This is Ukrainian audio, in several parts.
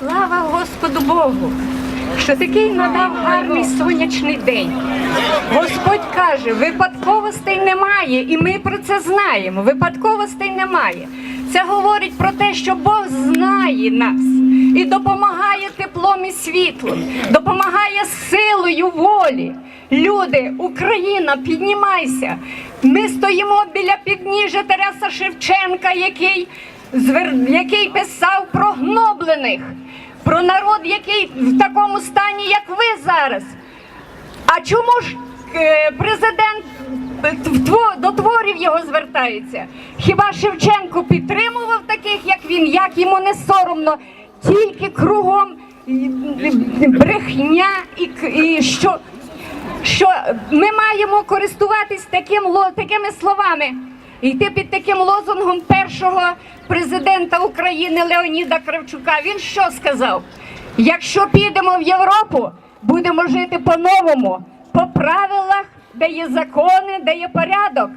слава Господу Богу, що такий надав гарний сонячний день. Господь каже, випадковостей немає, і ми про це знаємо. Випадковостей немає. Це говорить про те, що Бог знає нас і допомагає теплом і світлом, допомагає силою волі. Люди, Україна, піднімайся. Ми стоїмо біля підніжжя Тараса Шевченка, який, який писав про гноблених, про народ, який в такому стані, як ви зараз. А чому ж е, президент е, до творів його звертається? Хіба Шевченко підтримував таких, як він, як йому не соромно, тільки кругом брехня і, і що, що ми маємо користуватись таким, такими словами, йти під таким лозунгом першого президента України Леоніда Кравчука. Він що сказав? Якщо підемо в Європу, будемо жити по-новому, по правилах, де є закони, де є порядок.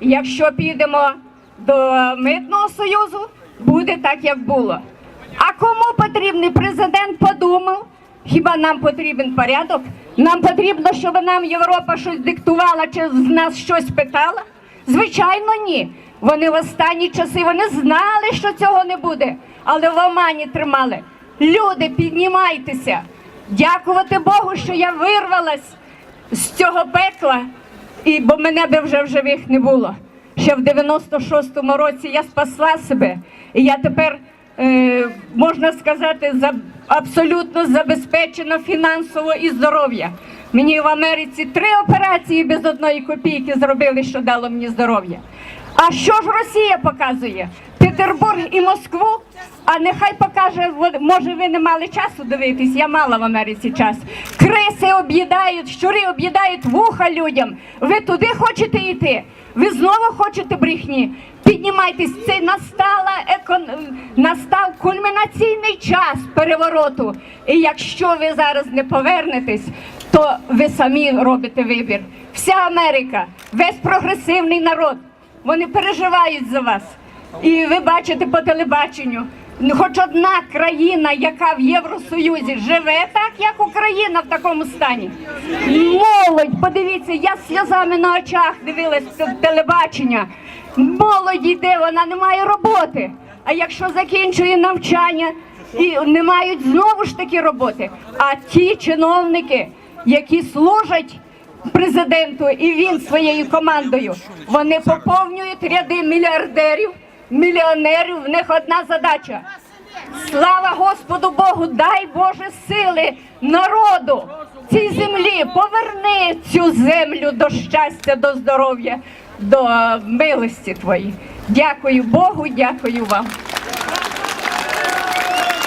Якщо підемо до митного союзу, буде так, як було. А кому потрібний президент подумав? Хіба нам потрібен порядок? Нам потрібно, щоб нам Європа щось диктувала чи з нас щось питала? Звичайно, ні. Вони в останні часи вони знали, що цього не буде, але в омані тримали. Люди, піднімайтеся. Дякувати Богу, що я вирвалась з цього пекла, і, бо мене би вже в живих не було. Ще в 96-му році я спасла себе, і я тепер, е, можна сказати, за, абсолютно забезпечена фінансово і здоров'я. Мені в Америці три операції без одної копійки зробили, що дало мені здоров'я. А що ж Росія показує? Петербург і Москву. А нехай покаже, може ви не мали часу дивитись, я мала в Америці час. Криси об'їдають, щури об'їдають вуха людям. Ви туди хочете йти? Ви знову хочете брехні? Піднімайтесь, це настала екон... настав кульмінаційний час перевороту. І якщо ви зараз не повернетесь, то ви самі робите вибір. Вся Америка, весь прогресивний народ, вони переживають за вас. І ви бачите по телебаченню, хоч одна країна, яка в Євросоюзі живе так, як Україна в такому стані. Молодь, подивіться, я сльозами на очах дивилась телебачення. Молодь йде, вона не має роботи. А якщо закінчує навчання і не мають знову ж таки роботи. А ті чиновники, які служать президенту і він своєю командою. Вони поповнюють ряди мільярдерів, мільйонерів. В них одна задача. Слава Господу Богу, дай Боже сили народу цій землі. Поверни цю землю до щастя, до здоров'я, до е, милості твої. Дякую Богу, дякую вам.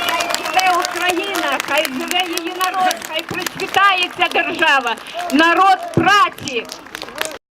Хай живе Україна, хай живе її народ, хай процвітає ця держава, народ праці,